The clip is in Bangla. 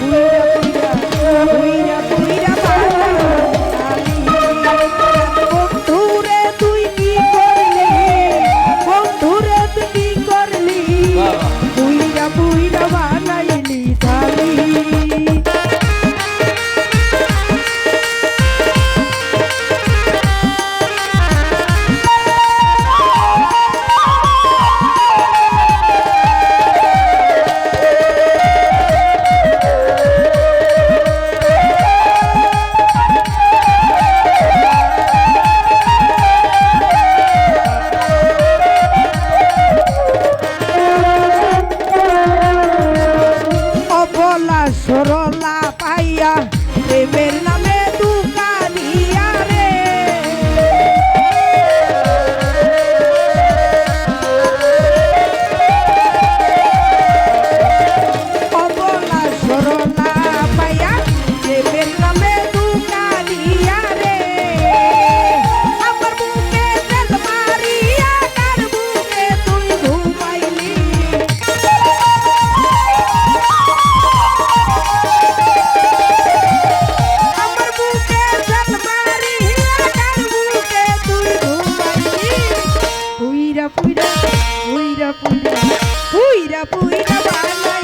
Cuida, cuida, cuida. পুইরা পুইরা বাংলা